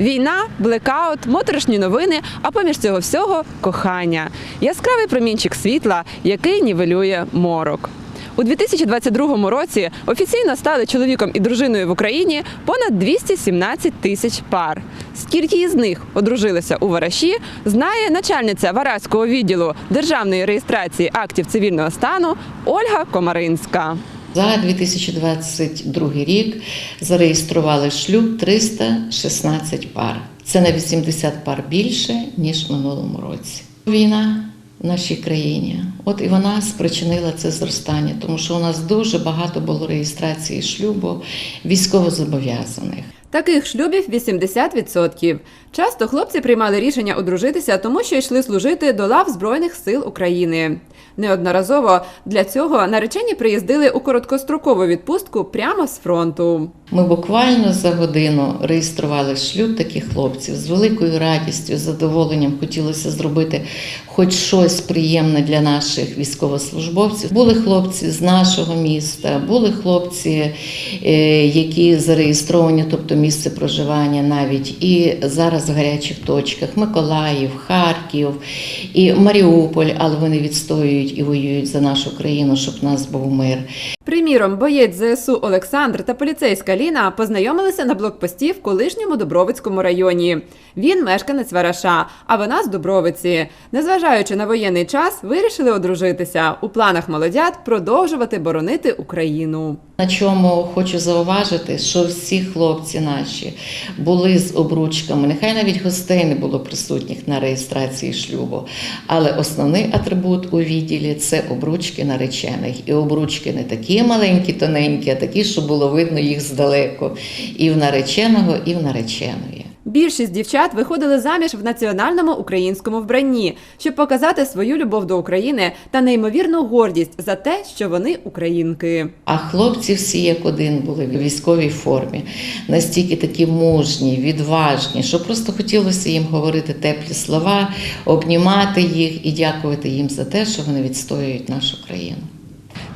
Війна, блекаут, моторошні новини, а поміж цього всього кохання. Яскравий промінчик світла, який нівелює морок. У 2022 році офіційно стали чоловіком і дружиною в Україні понад 217 тисяч пар. Скільки із них одружилися у Вараші, знає начальниця Вараського відділу державної реєстрації актів цивільного стану Ольга Комаринська. За 2022 рік зареєстрували шлюб 316 пар. Це на 80 пар більше, ніж в минулому році. Війна в нашій країні, от і вона спричинила це зростання, тому що у нас дуже багато було реєстрації шлюбу військовозобов'язаних. Таких шлюбів 80%. Часто хлопці приймали рішення одружитися, тому що йшли служити до лав Збройних сил України. Неодноразово для цього наречені приїздили у короткострокову відпустку прямо з фронту. Ми буквально за годину реєстрували шлюб таких хлопців з великою радістю, задоволенням хотілося зробити хоч щось приємне для наших військовослужбовців. Були хлопці з нашого міста, були хлопці, е, які зареєстровані, тобто місце проживання навіть і зараз в гарячих точках Миколаїв, Харків і Маріуполь, але вони відстоюють і воюють за нашу країну, щоб в нас був мир. Приміром, боєць ЗСУ Олександр та поліцейська Ліна познайомилися на блокпості в колишньому Добровицькому районі. Він мешканець Вараша, а вона з Добровиці. Незважаючи на воєнний час, вирішили одружитися. У планах молодят продовжувати боронити Україну. На чому хочу зауважити, що всі хлопці наші були з обручками. Нехай навіть гостей не було присутніх на реєстрації шлюбу. Але основний атрибут у відділі це обручки наречених. І обручки не такі маленькі, тоненькі, а такі, що було видно їх здалеку. І в нареченого, і в нареченої. Більшість дівчат виходили заміж в національному українському вбранні, щоб показати свою любов до України та неймовірну гордість за те, що вони українки. А хлопці всі як один були в військовій формі, настільки такі мужні, відважні, що просто хотілося їм говорити теплі слова, обнімати їх і дякувати їм за те, що вони відстоюють нашу країну.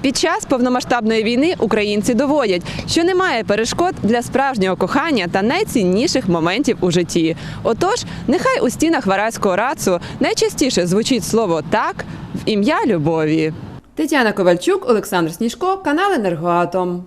Під час повномасштабної війни українці доводять, що немає перешкод для справжнього кохання та найцінніших моментів у житті. Отож, нехай у стінах Вараського рацу найчастіше звучить слово так в ім'я любові. Тетяна Ковальчук, Олександр Сніжко, канал Енергоатом.